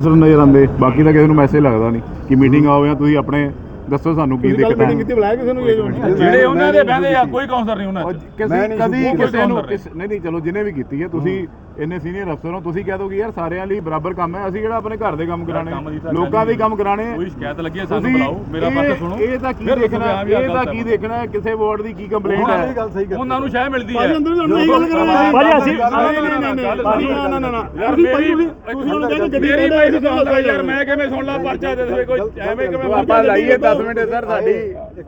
ਅਫਸਰ ਨਜ਼ਰ ਆਉਂਦੇ ਬਾਕੀ ਤਾਂ ਕਿਸੇ ਨੂੰ ਮੈਸੇਜ ਲੱਗਦਾ ਨਹੀਂ ਕਿ ਮੀਟਿੰਗ ਆਓ ਜਾਂ ਤੁਸੀਂ ਆਪਣੇ ਦੱਸੋ ਸਾਨੂੰ ਕੀ ਦਿੱਕਤ ਹੈ ਬੁਲਾਇਆ ਕਿਸੇ ਨੂੰ ਇਹ ਜਿਹੜੇ ਉਹਨਾਂ ਦੇ ਬਹਿੰਦੇ ਆ ਕੋਈ ਕਾਉਂਸਲਰ ਨਹੀਂ ਉਹਨਾਂ 'ਚ। ਕਦੀ ਕਿਸੇ ਨੂੰ ਨਹੀਂ। ਨਹੀਂ ਚਲੋ ਜਿਹਨੇ ਵੀ ਕੀਤੀ ਹੈ ਤੁਸੀਂ ਇੰਨੇ ਸੀਨੀਅਰ ਅਫਸਰ ਹੋ ਤੁਸੀਂ ਕਹਿ ਦੋਗੇ ਯਾਰ ਸਾਰਿਆਂ ਲਈ ਬਰਾਬਰ ਕੰਮ ਹੈ ਅਸੀਂ ਕਿਹੜਾ ਆਪਣੇ ਘਰ ਦੇ ਕੰਮ ਕਰਾਣੇ ਲੋਕਾਂ ਗੱਲ ਦੇ। ਕੰਮ ਕਰਾਣੇ ਕੋਈ ਸ਼ਿਕਾਇਤ ਲੱਗੀ ਹੈ ਸਾਨੂੰ ਬੁਲਾਓ ਮੇਰਾ ਪੱਖ ਸੁਣੋ। ਇਹ ਤਾਂ ਕੀ ਦੇਖਣਾ ਇਹ ਤਾਂ ਕੀ। ਦੇਖਣਾ ਕਿਸੇ ਵਾਰਡ ਦੀ ਕੀ ਕੰਪਲੇਂਟ ਉਹਨਾਂ ਹੈ? ਗੱਲ ਕਰ ਉਹਨਾਂ ਨੂੰ ਸ਼ਹਿ ਮਿਲਦੀ ਹੈ। ਭਾਜੀ ਅੰਦਰ ਤੁਹਾਨੂੰ ਇਹ ਗੱਲ ਕਰਾਂਗੇ ਭਾਜੀ ਅਸੀਂ- ਨਹੀਂ ਨਹੀਂ ਨਹੀਂ ਨਹੀਂ ਭਾਜੀ ਨਾ ਨਾ ਨਾ ਨਾ। ਯਾਰ ਤੁਸੀਂ ਮੇਰੀ ਤੁਸੀਂ ਹੁਣ ਕਹਿੰਦੇ ਗੱਡੀ ਮੇਰੀ ਦੇ ਭਾਈ ਸੁਣ ਲਾ ਯਾਰ ਮੈਂ ਕਿਵੇਂ ਸੁਣ ਲਾ ਪਰਚਾ ਦੇ ਕੋਈ ਐਵੇਂ ਕਿਵੇਂ ਆਪਾਂ ਲਾਈਏ 10 ਮਿੰਟ ਸਰ ਸਾਡੀ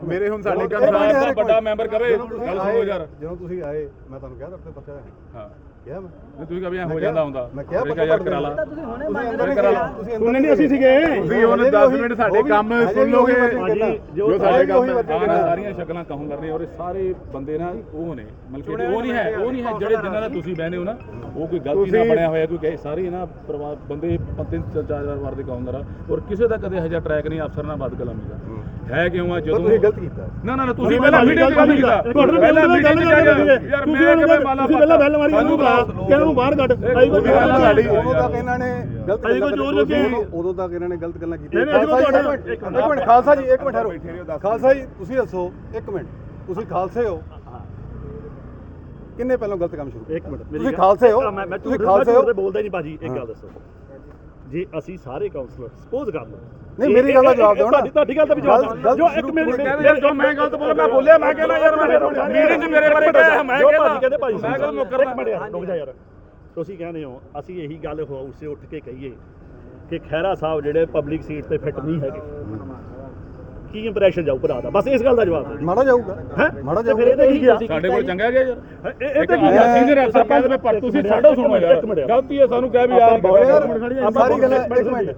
ਮੇਰੇ ਹੁਣ ਸਾਡੇ ਕੰਸਰਨ ਦਾ ਵੱਡਾ ਮੈਂਬਰ ਕਵੇ ਗੱਲ ਸੁਣੋ ਯਾਰ। ਜਦੋਂ ਤੁਸੀਂ ਆਏ ਮੈਂ ਤੁਹਾਨੂੰ ਕਿਹਾ ਤਾਂ ਆਪਣੇ ਪਰਚਾ ਹਾਂ। ਕਿਹਾ ਮੈਂ? ਨਹੀਂ ਤੁਸੀਂ ਕभी ਹੋ ਜਾਂਦਾ ਹੁੰਦਾ। ਮੈਂ ਕਿਹਾ ਪੱਕਾ ਯਾਰ ਕਰ ਲਾ। ਤੁਸੀਂ ਅੰਦਰ ਨਹੀਂ ਕਰਾ ਲਾ। ਤੁਸੀਂ ਅੰਦਰ ਨਹੀਂ ਅਸੀਂ ਸੀਗੇ। ਤੁਸੀਂ ਹੁਣ 10 ਮਿੰਟ ਸਾਡੇ ਕੰਮ ਸੁਣ ਲੋਗੇ। ਜੋ ਸਾਡੇ ਕੰਮ ਨਾ। ਸਾਰੀਆਂ ਸ਼ਕਲਾਂ ਕਹੂੰ ਕਰ ਰਹੇ ਔਰ ਇਹ ਸਾਰੇ ਬੰਦੇ ਨਾ ਉਹ ਨੇ। ਮਤਲਬ ਕਿ ਉਹ ਨਹੀਂ ਹੈ ਉਹ ਨਹੀਂ ਹੈ ਜਿਹੜੇ ਜਿਨ੍ਹਾਂ ਦਾ ਤੁਸੀਂ ਬਹਿਨੇ ਹੋ ਨਾ ਉਹ ਕੋਈ ਗਲਤੀ ਨਾਲ ਤੁਸੀਂ- ਬਣਿਆ ਹੋਇਆ ਕੋਈ ਕਹੇ। ਸਾਰੇ ਨਾ ਪਰਿਵਾਰ ਬੰਦੇ ਪ- ਤਿੰਨ ਚਾਰ ਚਾਰ ਵਾਰ ਦੇ ਕਾਉਂਦਰ ਆ ਔਰ ਕਿਸੇ ਦਾ ਕਦੇ ਹਜਾ ਟਰੈਕ ਨਹੀਂ ਅਫਸਰ ਨਾਲ ਬਾਤ ਕਲਾਮੀ ਦਾ ਹੈ ਕਿਉਂ ਆ? ਜਦੋਂ ਤੁਸੀਂ ਗਲਤ ਕੀਤਾ। ਨਾ ਨਾ ਨਾ ਤੁਸੀਂ ਪਹਿਲਾਂ ਮੀਟਿੰਗ ਕਰ ਕੀਤਾ। ਪਹਿਲਾਂ ਮੀਟਿੰਗ ਚ ਯਾਰ ਮੈਂ ਕਿਵੇਂ ਮਾਲਾ ਤੁਸੀਂ ਪਹਿਲਾਂ ਬੈਲ ਮਾਰੀ ਇਹਨੂੰ ਬੁਲਾ। ਕਿ ਇਹਨੂੰ ਬਾਹਰ ਕੱਢ। ਆਈ ਕੋਈ ਪਹਿਲਾਂ ਸਾਡੀ- ਉਦੋਂ ਤੱਕ ਇਹਨਾਂ ਨੇ ਗਲਤ ਅਸੀਂ ਕੋਈ ਜ਼ੋਰ ਲੱਗੇ। ਉਦੋਂ ਤੱਕ ਇਹਨਾਂ ਨੇ ਗਲਤ ਗੱਲਾਂ ਕੀਤੀਆਂ। ਤੁਹਾਡੇ- ਇੱਕ ਮਿੰਟ, ਖਾਲਸਾ ਜੀ ਇੱਕ ਮਿੰਟ ਠਹਿਰੋ। ਖਾਲਸਾ ਜੀ ਤੁਸੀਂ ਦੱਸੋ ਇੱਕ ਮਿੰਟ। ਤੁਸੀਂ ਖਾਲਸੇ ਹੋ? ਕਿੰਨੇ ਪਹਿਲਾਂ ਗਲਤ ਕੰਮ ਸ਼ੁਰੂ ਇੱਕ ਮਿੰਟ ਤੁਸੀਂ ਗੱਲ- ਖਾਲਸੇ ਹੋ? ਤੁਸੀਂ ਖਾਲਸੇ ਹੋ? ਬੋਲਦਾ ਨਹੀਂ ਭਾਜੀ ਇੱਕ ਗੱਲ ਦੱਸੋ। ਜੇ ਅਸੀਂ ਸਾਰੇ ਕਾਉਂਸਲਰ ਸਪੋਜ਼ ਕਰ ਲਓ। ਨਹੀਂ, ਮੇਰੀ ਗੱਲ ਦਾ ਜਵਾਬ ਦਿਓ ਨਾ। ਤੁਹਾਡੀ ਤੁਹਾਡੀ ਗੱਲ ਦਾ ਵੀ ਜਵਾਬ ਦਿਓ। ਜੋ ਇੱਕ ਮਿੰਟ ਯਾਰ ਜੋ ਮੈਂ ਗਲਤ ਬੋਲਿਆ ਮੈਂ ਬੋਲਿਆ ਮੈਂ ਕਹਿੰਦਾ ਯਾਰ ਮੈਂ ਮੀਟਿੰਗ ਚ ਮੇਰੇ ਬਾਰੇ ਕਿਹਾ ਮੈਂ ਕਹਿੰਦਾ ਮੈਂ ਕਦੋਂ ਮੁੱਕਰ ਇੱਕ ਮਿੰਟ ਯਾਰ ਰੁਕ ਜਾ ਯਾਰ। ਤੁਸੀਂ ਕਹਿੰਦੇ ਹੋ ਅਸੀਂ ਇਹੀ ਗੱਲ ਹੋ ਉਸੇ ਉੱਠ ਕੇ ਕਹੀਏ ਕਿ ਖੈਰਾ ਸਾਹਿਬ ਜਿਹੜੇ ਪਬਲਿਕ ਸੀਟ ਤੇ ਫਿੱਟ ਨਹੀਂ ਹੈਗੇ। ਕੀ ਇੰਪ੍ਰੈਸ਼ਨ ਜਾਊ ਭਰਾ ਦਾ? ਬਸ ਇਸ ਗੱਲ ਦਾ ਜਵਾਬ ਦਿਓ। ਮਾੜਾ ਜਾਊਗਾ। ਹੈ? ਮਾੜਾ ਤੇ ਫਿਰ ਇਹਦਾ ਕੀ ਗਿਆ ਸਾਡੇ ਕੋਲ ਚੰਗਾ ਗਿਆ ਯਾਰ। ਇਹ ਤਾਂ ਕੀ ਗਿਆ ਸੀਨੀਅਰ ਅਫਸਰ ਕਹਿੰਦੇ ਮੈਂ ਪਰ ਤੁਸੀਂ ਸਾਡਾ ਸੁਣੋ ਯਾਰ। ਗਲਤੀ ਹੈ ਸਾਨੂੰ ਕਹਿ ਵੀ ਯਾਰ ਯਾਰ ਸਾਰੀ ਗੱਲਾਂ ਇੱਕ ਮਿੰਟ।